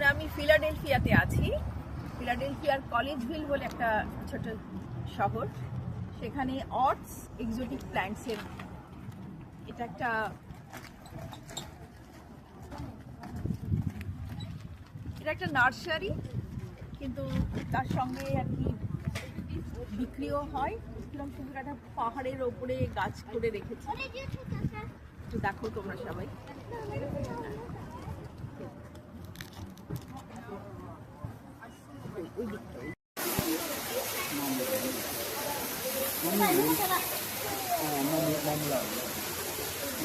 এখন আমি ফিলাডেলফিয়াতে আছি। ফিলাডেলফিয়ার কলেজভিল বলে একটা ছোট শহর। সেখানে অর্টস এক্সোটিক প্ল্যান্টসের এটা একটা এটা একটা নার্সারি, কিন্তু তার সঙ্গে আর কি বিক্রিও হয়। কীরকম সুন্দর একটা পাহাড়ের ওপরে গাছ করে রেখেছে। একটু দেখো তোমরা সবাই। 妈咪，妈咪，妈咪来了，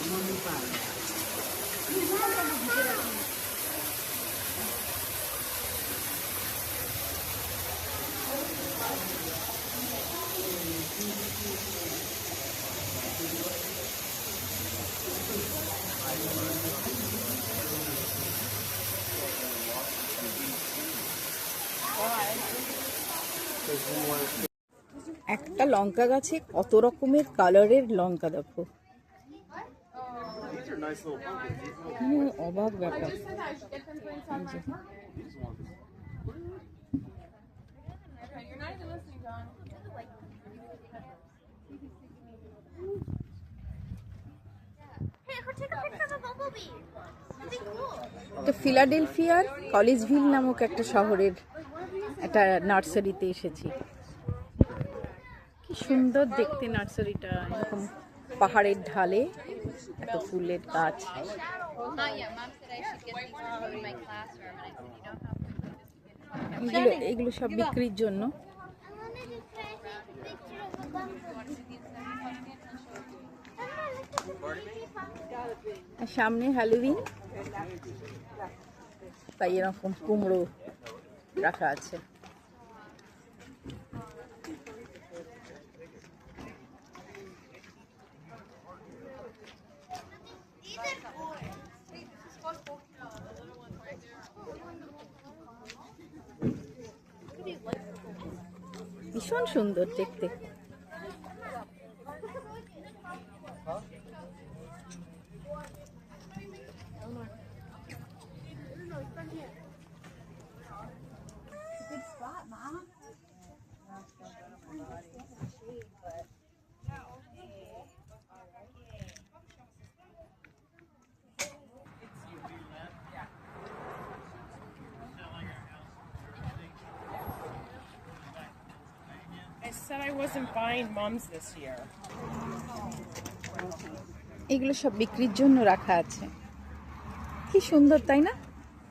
妈咪来了，了。একটা লঙ্কা গাছে কত রকমের কালারের লঙ্কা দেখো। অবাক ব্যাপার। তো ফিলাডেলফিয়ার কলেজভিল নামক একটা শহরের একটা নার্সারিতে এসেছি। কি সুন্দর দেখতে নার্সারিটা, এরকম পাহাড়ের ঢালে এত ফুলের গাছ। এগুলো এগুলো সব বিক্রির জন্য। সামনে হ্যালোইন তাই এরকম কুমড়ো রাখা আছে ভীষণ সুন্দর দেখতে I said I wasn't buying mums this year. এগুলো সব বিক্রির জন্য রাখা আছে কি সুন্দর তাই না